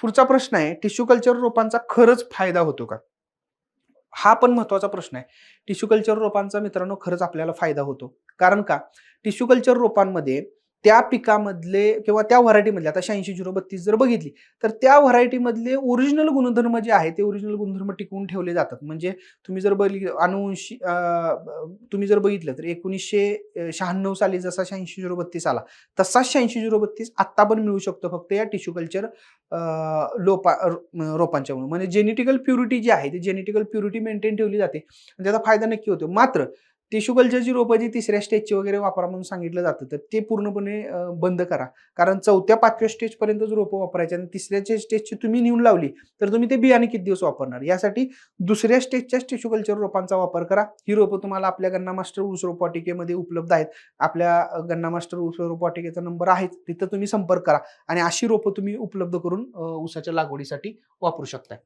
पुढचा प्रश्न आहे टिश्यू कल्चर रोपांचा खरंच फायदा होतो का? हा पण महत्त्वाचा प्रश्न आहे. टिश्यू कल्चर रोपांचा मित्रांनो खरंच आपल्याला फायदा होतो. कारण का? टिश्यू कल्चर रोपांमध्ये त्या पिकामधले किंवा त्या व्हरायटीमधले आता शहाऐंशी झिरो बत्तीस जर बघितली तर त्या व्हरायटीमधले ओरिजिनल गुणधर्म जे आहे ते ओरिजिनल गुणधर्म टिकवून ठेवले जातात. म्हणजे तुम्ही जर बघितलं अनुवंशी तुम्ही जर बघितलं तर एकोणीसशे शहाण्णव साली जसा शहाऐंशी झिरो बत्तीस आला तसाच शहाऐंशी झिरो बत्तीस आत्ता पण मिळू शकतो फक्त या टिश्यू कल्चर लोपा र- रोपांच्यामुळे. म्हणजे जेनेटिकल प्युरिटी जी आहे ती जेनेटिकल प्युरिटी मेंटेन ठेवली जाते. म्हणजे आणि त्याचा फायदा नक्की होतो. मात्र टिश्यू कल्चरची रोपं जी तिसऱ्या स्टेजची वगैरे वापरा म्हणून सांगितलं जातं तर ते पूर्णपणे बंद करा. कारण चौथ्या पाचव्या स्टेजपर्यंतच रोपं वापरायची आणि तिसऱ्या स्टेजची तुम्ही नेऊन लावली तर तुम्ही ते बियाणे किती दिवस वापरणार? यासाठी दुसऱ्या स्टेजच्या टिश्यू कल्चर रोपांचा वापर करा. ही रोपं तुम्हाला आपल्या गन्ना मास्टर ऊस रोपवाटिकेमध्ये उपलब्ध आहेत. आपल्या गन्ना मास्टर ऊस रोपवाटिकेचा नंबर आहे तिथं तुम्ही संपर्क करा आणि अशी रोपं तुम्ही उपलब्ध करून ऊसाच्या लागवडीसाठी वापरू शकताय.